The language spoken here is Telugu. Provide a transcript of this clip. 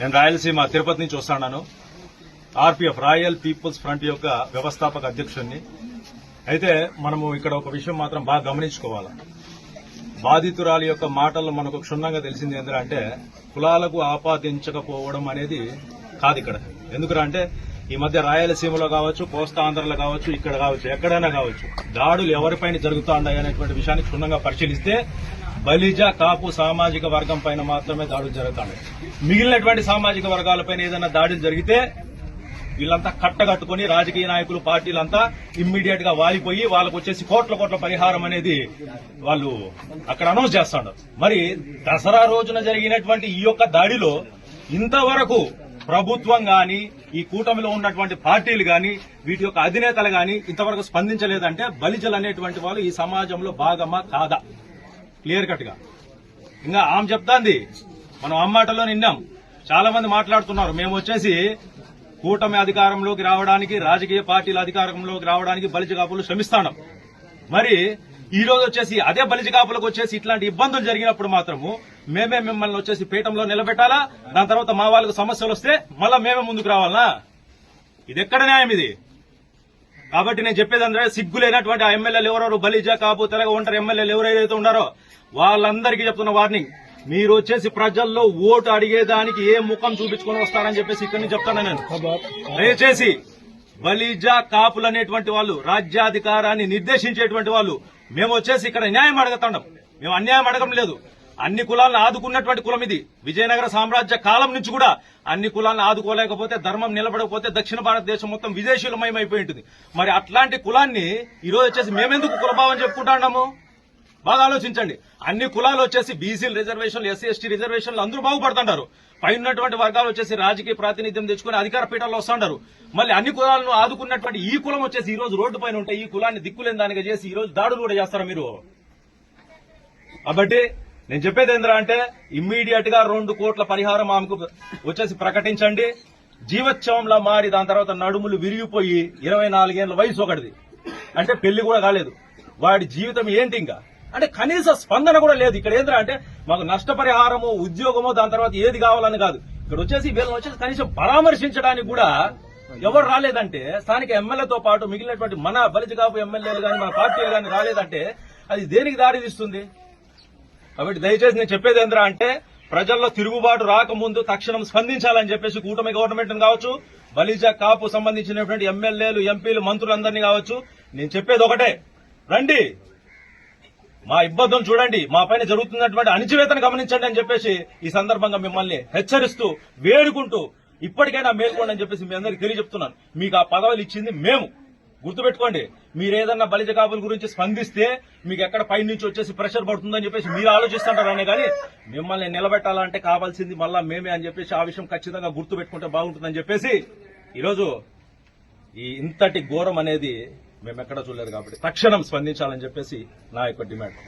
నేను రాయలసీమ తిరుపతి నుంచి వస్తున్నాను. ఆర్పీఎఫ్ రాయల్ పీపుల్స్ ఫ్రంట్ యొక్క వ్యవస్థాపక అధ్యక్షుడిని అయితే మనము ఇక్కడ ఒక విషయం మాత్రం బాగా గమనించుకోవాలి. బాధితురాలి యొక్క మాటల్లో మనకు క్షుణ్ణంగా తెలిసింది ఏంటంటే కులాలకు ఆపాదించకపోవడం అనేది కాదు ఇక్కడ. ఎందుకురా అంటే ఈ మధ్య రాయలసీమలో కావచ్చు కోస్తాంధ్రలో కావచ్చు ఇక్కడ కావచ్చు ఎక్కడైనా కావచ్చు దాడులు ఎవరిపైన జరుగుతా ఉన్నాయి అనేటువంటి విషయాన్ని క్షుణ్ణంగా పరిశీలిస్తే బలిజ కాపు సామాజిక వర్గం పైన మాత్రమే దాడులు జరుగుతున్నాయి మిగిలినటువంటి సామాజిక వర్గాలపైన ఏదైనా దాడులు జరిగితే వీళ్ళంతా కట్టగట్టుకుని రాజకీయ నాయకులు పార్టీలంతా ఇమ్మీడియట్గా వాలిపోయి వాళ్ళకు వచ్చేసి కోట్ల కోట్ల పరిహారం అనేది వాళ్ళు అక్కడ అనౌన్స్ చేస్తాడు మరి దసరా రోజున జరిగినటువంటి ఈ యొక్క దాడిలో ఇంతవరకు ప్రభుత్వం గాని ఈ కూటమిలో ఉన్నటువంటి పార్టీలు గాని వీటి యొక్క అధినేతలు గాని ఇంతవరకు స్పందించలేదంటే బలిజలు అనేటువంటి వాళ్ళు ఈ సమాజంలో భాగమా కాదా? క్లియర్ కట్గా. ఇంకా ఆమె చెప్తాంది మనం అమ్మాటలో నిన్నాం. చాలా మంది మాట్లాడుతున్నారు. మేము వచ్చేసి కూటమి అధికారంలోకి రావడానికి రాజకీయ పార్టీల అధికారంలోకి రావడానికి బలిజ కాపులు శ్రమిస్తాం. మరి ఈ రోజు వచ్చేసి అదే బలిజ కాపులకు వచ్చేసి ఇట్లాంటి ఇబ్బందులు జరిగినప్పుడు మాత్రము మేమే మిమ్మల్ని వచ్చేసి పీఠంలో నిలబెట్టాలా? దాని తర్వాత మా వాళ్ళకు సమస్యలు వస్తే మళ్ళా మేమే ముందుకు రావాలనా ఇది ఎక్కడ న్యాయం ఇది? కాబట్టి నేను చెప్పేది అంటే సిగ్గు లేనటువంటి ఆ ఎమ్మెల్యేలు ఎవరెవరు? బలిజా కాపు తెలగ ఉంటారు ఎమ్మెల్యేలు ఎవరైతే ఉన్నారో వాళ్ళందరికీ చెప్తున్న వార్నింగ్. మీరు వచ్చేసి ప్రజల్లో ఓటు అడిగేదానికి ఏ ముఖం చూపించుకొని వస్తారని చెప్పేసి ఇక్కడి నుంచి చెప్తాను నేను. దయచేసి వలీజా కాపులు అనేటువంటి వాళ్ళు రాజ్యాధికారాన్ని నిర్దేశించేటువంటి వాళ్ళు మేము వచ్చేసి ఇక్కడ న్యాయం అడుగుతాం మేము అన్యాయం అడగం లేదు. అన్ని కులాలను ఆదుకున్నటువంటి కులం ఇది. విజయనగర సామ్రాజ్య కాలం నుంచి కూడా అన్ని కులాలను ఆదుకోలేకపోతే ధర్మం నిలబడకపోతే దక్షిణ భారతదేశం మొత్తం విదేశీలమయమైపోయి ఉంటుంది. మరి అట్లాంటి కులాన్ని ఈరోజు వచ్చేసి మేమెందుకు కులభావం చెప్పుకుంటాము బాగా ఆలోచించండి. అన్ని కులాలు వచ్చేసి బీసీలు రిజర్వేషన్లు ఎస్సీ ఎస్టీ రిజర్వేషన్లు అందరూ బాగుపడుతుంటారు. పైనటువంటి వర్గాలు వచ్చేసి రాజకీయ ప్రాతినిధ్యం తెచ్చుకుని అధికార పీఠాల్లో వస్తుంటారు. మళ్ళీ అన్ని కులాలను ఆదుకున్నటువంటి ఈ కులం వచ్చేసి ఈ రోజు రోడ్డు పైన ఉంటే ఈ కులాన్ని దిక్కులేని దానిగా చేసి ఈ రోజు దాడులు కూడా చేస్తారా మీరు. కాబట్టి నేను చెప్పేది ఏంద్రా అంటే ఇమ్మీడియట్గా రెండు కోట్ల పరిహారం ఆమెకు వచ్చేసి ప్రకటించండి. జీవోత్సవంలా మారి దాని తర్వాత నడుములు విరిగిపోయి ఇరవై నాలుగేళ్ళ వయసు ఒకటిది. అంటే పెళ్ళి కూడా కాలేదు. వాడి జీవితం ఏంటి ఇంకా? అంటే కనీస స్పందన కూడా లేదు. ఇక్కడ ఏంద్రా అంటే మాకు నష్టపరిహారము ఉద్యోగమో దాని తర్వాత ఏది కావాలని కాదు. ఇక్కడ వచ్చేసి వీళ్ళని వచ్చేసి కనీసం పరామర్శించడానికి కూడా ఎవరు రాలేదంటే స్థానిక ఎమ్మెల్యేతో పాటు మిగిలినటువంటి మన బలిజ కాపు ఎమ్మెల్యేలు కానీ మన పార్టీలు కానీ రాలేదంటే అది దేనికి దారి తీస్తుంది కాబట్టి దయచేసి నేను చెప్పేది ఏంద్రా అంటే ప్రజల్లో తిరుగుబాటు రాకముందు తక్షణం స్పందించాలని చెప్పేసి కూటమి గవర్నమెంట్ కావచ్చు బలిజ కాపు సంబంధించినటువంటి ఎమ్మెల్యేలు ఎంపీలు మంత్రులందరినీ కావచ్చు నేను చెప్పేది ఒకటే. రండి. మా ఇబ్బందులు చూడండి మా పైన జరుగుతున్నటువంటి అణిచివేతను గమనించండి అని చెప్పేసి ఈ సందర్భంగా మిమ్మల్ని హెచ్చరిస్తూ వేడుకుంటూ ఇప్పటికైనా మేల్కోండి అని చెప్పేసి మీ అందరికీ తెలియజెప్తున్నాను. మీకు ఆ పదవులు ఇచ్చింది మేము. గుర్తుపెట్టుకోండి మీరు ఏదన్నా బలిజ కాపుల గురించి స్పందిస్తే మీకు ఎక్కడ పై నుంచి వచ్చేసి ప్రెషర్ పడుతుందని చెప్పేసి మీరు ఆలోచిస్తుంటారు అనే కానీ మిమ్మల్ని నిలబెట్టాలంటే కావాల్సింది మళ్ళా మేమే అని చెప్పేసి ఆ విషయం ఖచ్చితంగా గుర్తుపెట్టుకుంటే బాగుంటుందని చెప్పేసి ఈరోజు ఈ ఇంతటి ఘోరం అనేది మేము ఎక్కడ చూడలేదు కాబట్టి తక్షణం స్పందించాలని చెప్పేసి నా యొక్క డిమాండ్.